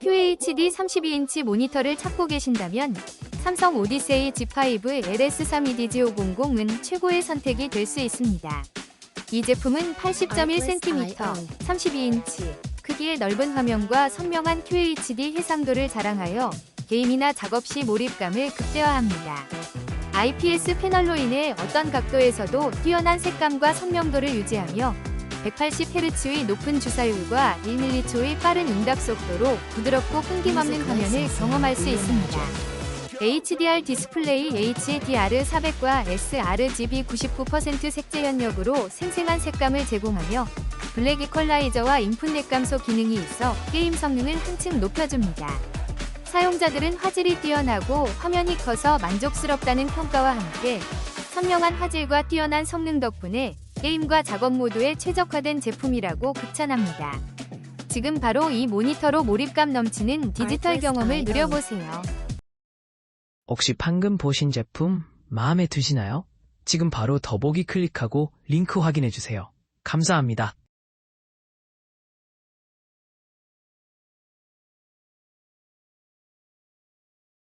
QHD 32인치 모니터를 찾고 계신다면 삼성 오디세이 G5 LS32DG500은 최고의 선택이 될 수 있습니다. 이 제품은 80.1cm, 32인치, 크기의 넓은 화면과 선명한 QHD 해상도를 자랑하여 게임이나 작업 시 몰입감을 극대화합니다. IPS 패널로 인해 어떤 각도에서도 뛰어난 색감과 선명도를 유지하며 180Hz의 높은 주사율과 1mH의 빠른 응답 속도로 부드럽고 끊김없는 화면을 경험할 수 있습니다. HDR 디스플레이 HDR400과 sRGB 99% 색재 현역으로 생생한 색감을 제공하며 블랙 이퀄라이저와 인풋 감소 기능이 있어 게임 성능을 한층 높여줍니다. 사용자들은 화질이 뛰어나고 화면이 커서 만족스럽다는 평가와 함께 선명한 화질과 뛰어난 성능 덕분에 게임과 작업 모두에 최적화된 제품이라고 극찬합니다. 지금 바로 이 모니터로 몰입감 넘치는 디지털 경험을 누려보세요. 혹시 방금 보신 제품 마음에 드시나요? 지금 바로 더보기 클릭하고 링크 확인해 주세요. 감사합니다.